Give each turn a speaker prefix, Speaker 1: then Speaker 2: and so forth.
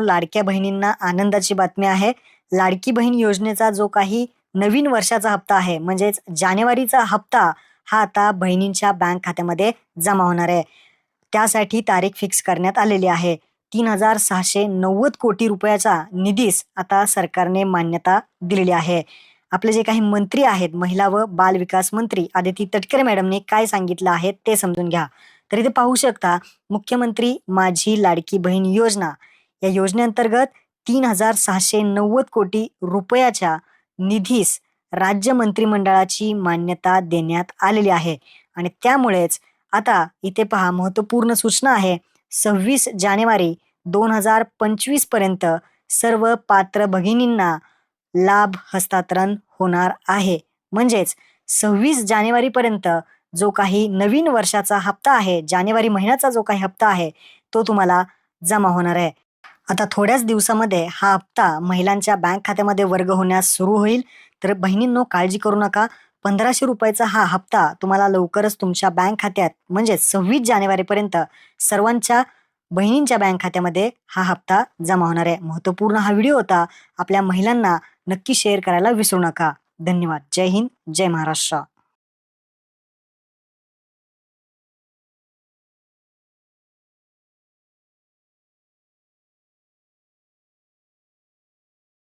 Speaker 1: लाडक्या बहिणींना आनंदाची बातमी आहे. लाडकी बहीण योजनेचा जो काही नवीन वर्षाचा हप्ता आहे म्हणजेच जानेवारीचा हप्ता हा आता बहिणींच्या बँक खात्यामध्ये जमा होणार आहे. त्यासाठी तारीख फिक्स करण्यात आलेली आहे. तीन हजार सहाशे नव्वद कोटी रुपयाचा निधीस आता सरकारने मान्यता दिलेली आहे. आपले जे काही मंत्री आहेत महिला व बाल विकास मंत्री आदिती तटकरे मॅडमने काय सांगितलं आहे ते समजून घ्या. तर इथे पाहू शकता मुख्यमंत्री माझी लाडकी बहीण योजना. या योजनेअंतर्गत तीन हजार सहाशे नव्वद कोटी रुपयाच्या निधीस राज्य मंत्रिमंडळाची मान्यता देण्यात आलेली आहे. आणि त्यामुळेच आता इथे पहा महत्त्वपूर्ण सूचना आहे. सव्वीस जानेवारी दोन हजार पंचवीसपर्यंत सर्व पात्र भगिनींना लाभ हस्तांतरण होणार आहे. म्हणजेच सव्वीस जानेवारी पर्यंत जो काही नवीन वर्षाचा हप्ता आहे जानेवारी महिन्याचा जो काही हप्ता आहे तो तुम्हाला जमा होणार आहे. आता थोड्याच दिवसामध्ये हा हप्ता महिलांच्या बँक खात्यामध्ये वर्ग होण्यास सुरू होईल. तर बहिणींनो काळजी करू नका. पंधराशे रुपयाचा हा हप्ता तुम्हाला लवकरच तुमच्या बँक खात्यात म्हणजे सव्वीस जानेवारीपर्यंत सर्वांच्या बहिणींच्या बँक खात्यामध्ये हा हप्ता जमा होणार आहे. महत्त्वपूर्ण हा व्हिडिओ होता. आपल्या महिलांना नक्की शेअर करायला विसरू नका. धन्यवाद. जय हिंद. जय महाराष्ट्र.